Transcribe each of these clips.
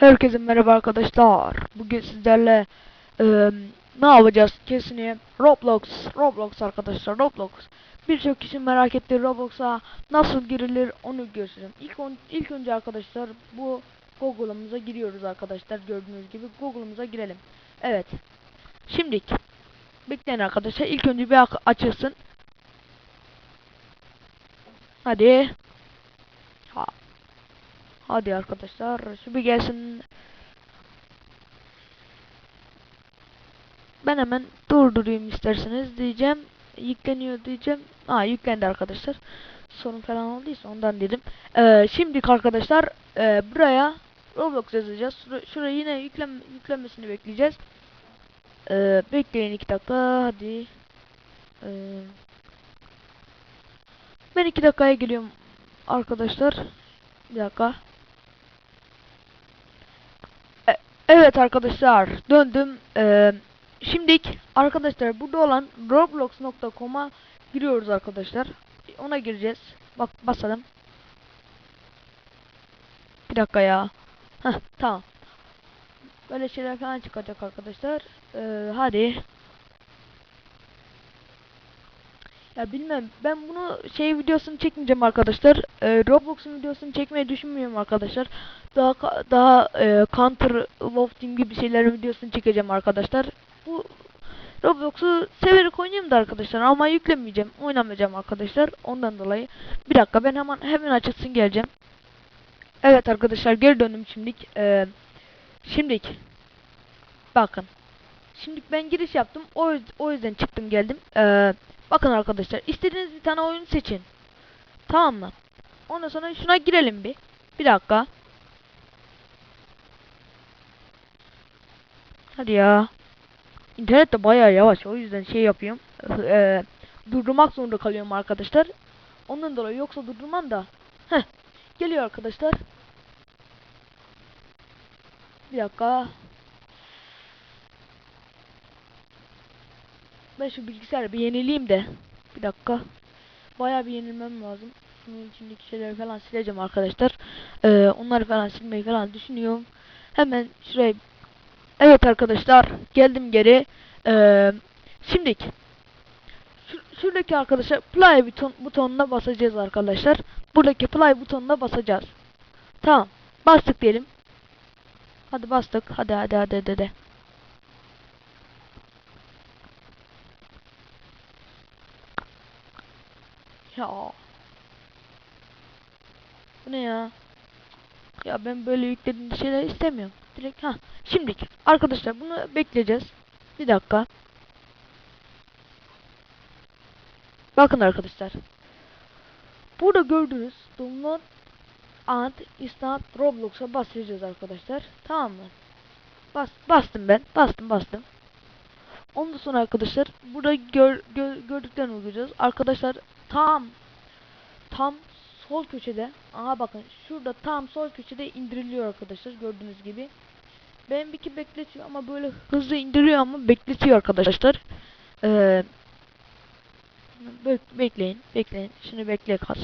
Herkese merhaba arkadaşlar. Bugün sizlerle eee, ne yapacağız? Kesinlikle Roblox, Roblox arkadaşlar, Roblox. Birçok kişi merak etti Roblox'a nasıl girilir onu göstereyim. İlk, on, ilk önce arkadaşlar bu Google'ımıza giriyoruz arkadaşlar. Gördüğünüz gibi Google'ımıza girelim. Evet. Şimdilik bekleyin arkadaşlar. İlk önce bir açılsın. Hadi. Ha. Hadi arkadaşlar bir gelsin. Ben hemen durdurayım isterseniz diyeceğim. Yükleniyor diyeceğim. Aa yüklendi arkadaşlar. Sorun falan olduysa ondan dedim. Ee, şimdilik arkadaşlar e, buraya Roblox yazacağız. Şura, şuraya yine yüklem yüklenmesini bekleyeceğiz. Ee, bekleyin iki dakika hadi. Ee, ben iki dakikaya geliyorum arkadaşlar. Bir dakika. E- Evet arkadaşlar döndüm. Ee, şimdilik arkadaşlar burada olan roblox.com'a giriyoruz arkadaşlar. Ona gireceğiz. Bak basalım. Bir dakika ya. Heh tamam. Böyle şeyler falan çıkacak arkadaşlar. Ee, hadi. Ya bilmem ben bunu şey videosunu çekmeyeceğim arkadaşlar. Ee, Roblox'un videosunu çekmeyi düşünmüyorum arkadaşlar. Daha daha e, Counter Wolf gibi şeylerin videosunu çekeceğim arkadaşlar. Bu Roblox'u severek oynuyorum da arkadaşlar ama yüklemeyeceğim, oynamayacağım arkadaşlar. Ondan dolayı bir dakika ben hemen hemen açılsın geleceğim. Evet arkadaşlar geri döndüm şimdilik. Ee, şimdilik bakın. Şimdilik ben giriş yaptım. O, o yüzden çıktım geldim. Ee, bakın arkadaşlar istediğiniz bir tane oyun seçin. Tamam mı? Ondan sonra şuna girelim bir. Bir dakika. Hadi ya. İnternet de bayağı yavaş. O yüzden şey yapıyorum. Eee durdurmak zorunda kalıyorum arkadaşlar. Ondan dolayı yoksa durdurmam da. Heh. Geliyor arkadaşlar. Bir dakika. Ben şu bilgisayarı bir yenileyim de. Bir dakika. Bayağı bir yenilmem lazım. Şunun içindeki şeyleri falan sileceğim arkadaşlar. Eee onları falan silmeyi falan düşünüyorum. Hemen şuraya Evet arkadaşlar geldim geri. Ee, şimdilik şu, şuradaki arkadaşlar play buton butonuna basacağız arkadaşlar. Buradaki play butonuna basacağız. Tamam. Bastık diyelim. Hadi bastık. Hadi hadi hadi hadi. hadi. Ya. Bu ne ya? Ya ben böyle yüklediğim şeyler istemiyorum. Direkt ha. Şimdilik arkadaşlar bunu bekleyeceğiz. Bir dakika. Bakın arkadaşlar. Burada gördüğünüz download and install Roblox'a basacağız arkadaşlar. Tamam mı? Bas bastım ben. Bastım bastım. Ondan sonra arkadaşlar burada gör, gör, gördüklerini uygulayacağız. Arkadaşlar tam tam sol köşede aha bakın şurada tam sol köşede indiriliyor arkadaşlar gördüğünüz gibi. Ben bir iki bekletiyor ama böyle hızlı indiriyor ama bekletiyor arkadaşlar. Ee, bek- bekleyin bekleyin şimdi bekle kas.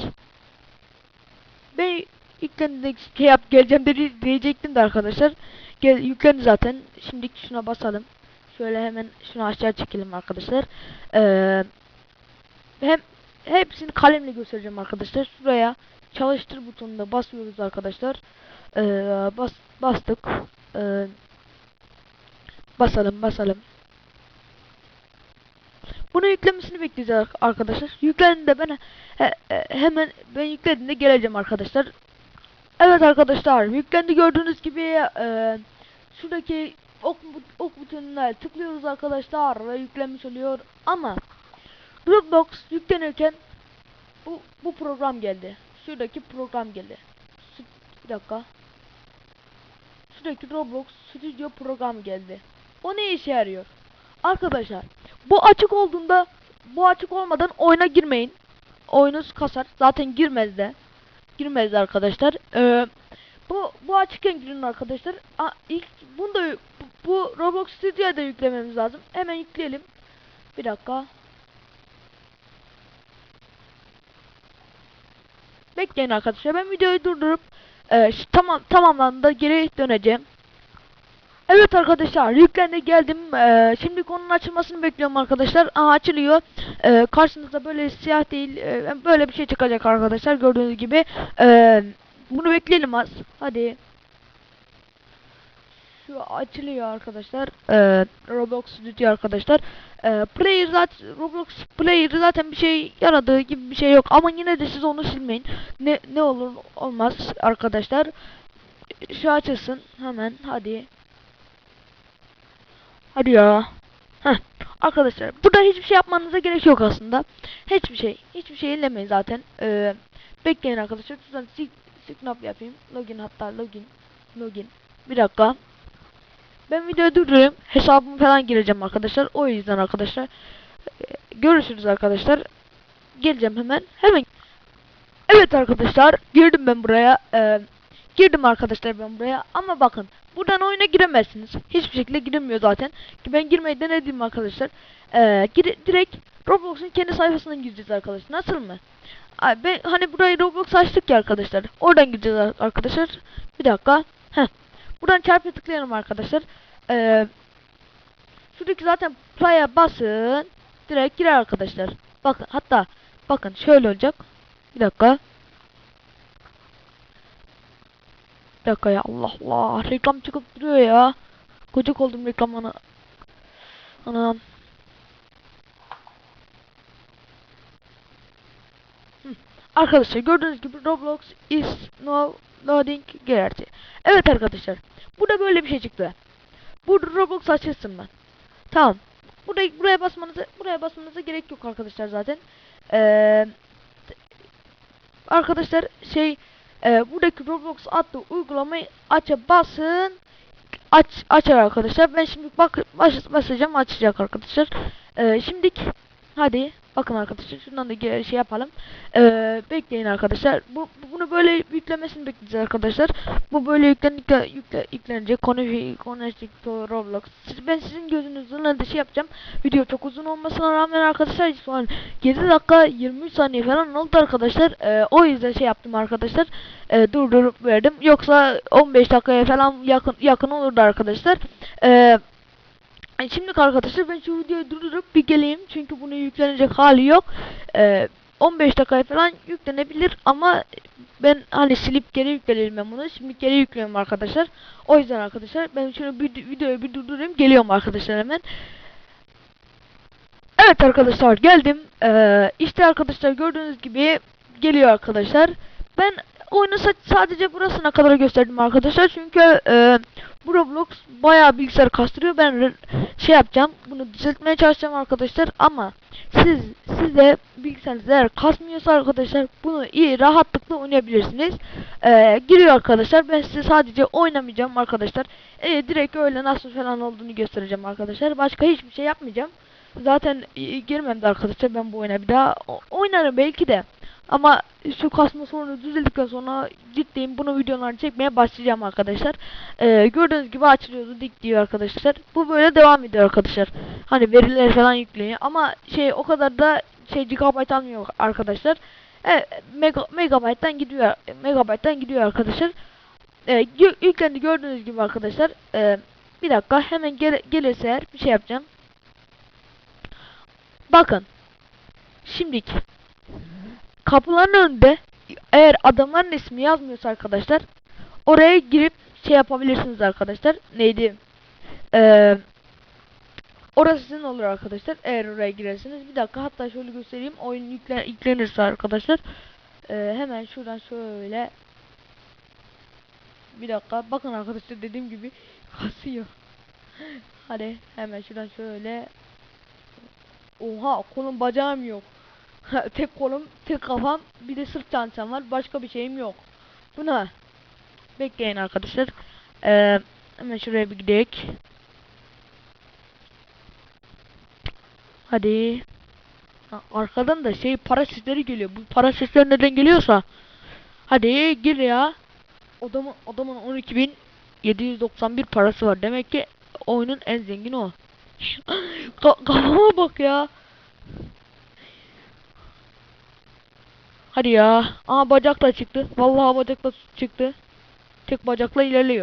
Ben yüklendi şey yap geleceğim dedi diyecektim de arkadaşlar. Gel yüklendi zaten. Şimdi şuna basalım. Şöyle hemen şunu aşağı çekelim arkadaşlar. Ee, hem hepsini kalemle göstereceğim arkadaşlar. Şuraya çalıştır butonuna basıyoruz arkadaşlar. Ee, bas bastık. Ee, basalım basalım. Bunu yüklemesini bekleyeceğiz ar- arkadaşlar. Yüklendiğinde ben he- he- hemen ben yüklediğinde geleceğim arkadaşlar. Evet arkadaşlar yüklendi gördüğünüz gibi e, şuradaki ok, ok butonuna tıklıyoruz arkadaşlar ve yüklenmiş oluyor ama Roblox yüklenirken bu bu program geldi. Şuradaki program geldi. Şu- bir dakika. Şuradaki Roblox Studio program geldi. O ne işe yarıyor? Arkadaşlar bu açık olduğunda bu açık olmadan oyuna girmeyin. Oyunuz kasar. Zaten girmez de. Girmez de arkadaşlar. Ee, bu bu açıkken girin arkadaşlar. Aa, ilk bunu da bu, bu Roblox Studio'ya da yüklememiz lazım. Hemen yükleyelim. Bir dakika. Bekleyin arkadaşlar. Ben videoyu durdurup ş- tamam tamamlandı geri döneceğim. Evet arkadaşlar yüklendi geldim. Ee, şimdi konunun açılmasını bekliyorum arkadaşlar. Aha açılıyor. Ee, karşınızda böyle siyah değil e, böyle bir şey çıkacak arkadaşlar gördüğünüz gibi. Ee, bunu bekleyelim az. Hadi. Şu açılıyor arkadaşlar. Ee, Roblox Studio arkadaşlar. Ee, player zaten Roblox Player zaten bir şey yaradığı gibi bir şey yok ama yine de siz onu silmeyin. Ne ne olur olmaz arkadaşlar. Şu açılsın hemen hadi. Hadi ya. Heh. Arkadaşlar burada hiçbir şey yapmanıza gerek yok aslında. Hiçbir şey. Hiçbir şey ellemeyin zaten. Ee, bekleyin arkadaşlar. Şuradan sig signal yapayım. Login hatta login. Login. Bir dakika. Ben videoyu durdurayım. Hesabımı falan gireceğim arkadaşlar. O yüzden arkadaşlar. Ee, görüşürüz arkadaşlar. Geleceğim hemen. Hemen. Evet arkadaşlar. Girdim ben buraya. Ee, girdim arkadaşlar ben buraya. Ama bakın. Buradan oyuna giremezsiniz. Hiçbir şekilde girilmiyor zaten. Ki ben girmeyi denedim arkadaşlar. Ee, gir direkt Roblox'un kendi sayfasından gireceğiz arkadaşlar. Nasıl mı? Ay, Ben hani burayı Roblox açtık ya arkadaşlar. Oradan gireceğiz ar- arkadaşlar. Bir dakika. Buradan çarpıya tıklayalım arkadaşlar. Ee, şuradaki zaten play'a basın. Direkt girer arkadaşlar. Bakın hatta bakın şöyle olacak. Bir dakika. Bir dakika ya Allah Allah. Reklam çıkıp duruyor ya. Gıcık oldum reklamına. Anam. Arkadaşlar gördüğünüz gibi Roblox is now loading gerçi. Evet arkadaşlar. Burada böyle bir şey çıktı. Burada Roblox açılsın ben. Tamam. Buraya buraya basmanıza buraya basmanıza gerek yok arkadaşlar zaten. Ee, arkadaşlar şey e, buradaki Roblox adlı uygulamayı aça basın. Aç açar arkadaşlar. Ben şimdi bak bas, basacağım açacak arkadaşlar. Ee, şimdik hadi bakın arkadaşlar şundan da şey yapalım. Ee, bekleyin arkadaşlar. Bu bu- bunu böyle yüklemesini bekleyeceğiz arkadaşlar. Bu böyle yüklenince yükle, yüklenecek. Connected to Roblox. Siz, ben sizin gözünüzün önünde şey yapacağım. Video çok uzun olmasına rağmen arkadaşlar şu an 7 dakika 23 saniye falan oldu arkadaşlar. Ee, o yüzden şey yaptım arkadaşlar. Ee, durdurup verdim. Yoksa 15 dakikaya falan yakın yakın olurdu arkadaşlar. Ee, Şimdi arkadaşlar ben şu videoyu durdurup bir geleyim çünkü bunu yüklenecek hali yok. Ee, 15 dakika falan yüklenebilir ama ben hani silip geri yükleyelim ben bunu. Şimdi geri yüklüyorum arkadaşlar. O yüzden arkadaşlar ben şunu bir videoyu bir durdurayım geliyorum arkadaşlar hemen. Evet arkadaşlar geldim. Ee, işte arkadaşlar gördüğünüz gibi geliyor arkadaşlar. Ben oyunu sa- sadece burasına kadar gösterdim arkadaşlar. Çünkü e, bu Roblox bayağı bilgisayar kastırıyor. Ben şey yapacağım. Bunu düzeltmeye çalışacağım arkadaşlar. Ama siz siz de bilgisayarınız eğer kasmıyorsa arkadaşlar bunu iyi rahatlıkla oynayabilirsiniz. Ee, giriyor arkadaşlar. Ben size sadece oynamayacağım arkadaşlar. Ee, direkt öyle nasıl falan olduğunu göstereceğim arkadaşlar. Başka hiçbir şey yapmayacağım. Zaten e, girmem de arkadaşlar ben bu oyuna bir daha oynarım belki de. Ama şu kasma sorunu düzeldikten sonra ciddiyim bunu videolarını çekmeye başlayacağım arkadaşlar. Ee, gördüğünüz gibi açılıyordu dik diyor arkadaşlar. Bu böyle devam ediyor arkadaşlar. Hani veriler falan yükleniyor ama şey o kadar da şey gigabyte almıyor arkadaşlar. Evet, mega, megabyte'dan gidiyor megabyte'dan gidiyor arkadaşlar. Ee, yü- yüklendi gördüğünüz gibi arkadaşlar. Ee, bir dakika hemen gel gelirse bir şey yapacağım. Bakın. Şimdiki kapıların önünde eğer adamların ismi yazmıyorsa arkadaşlar oraya girip şey yapabilirsiniz arkadaşlar. Neydi? Ee, orası sizin olur arkadaşlar. Eğer oraya girerseniz. Bir dakika hatta şöyle göstereyim. Oyun yüklen yüklenirse arkadaşlar. Ee, hemen şuradan şöyle bir dakika. Bakın arkadaşlar dediğim gibi kasıyor. Hadi hemen şuradan şöyle Oha kolum bacağım yok. Tek kolum, tek kafam, bir de sırt çantam var. Başka bir şeyim yok. Bu ne? Bekleyin arkadaşlar. Ee, hemen şuraya bir gidelim. Hadi. Ha, arkadan da şey para sesleri geliyor. Bu para sesleri neden geliyorsa. Hadi gir ya. Adamın adamın 12.791 parası var. Demek ki oyunun en zengini o. Ka kafama bak ya. Hadi ya. Aa bacak çıktı. Vallahi bacak da çıktı. tek bacakla ilerliyor.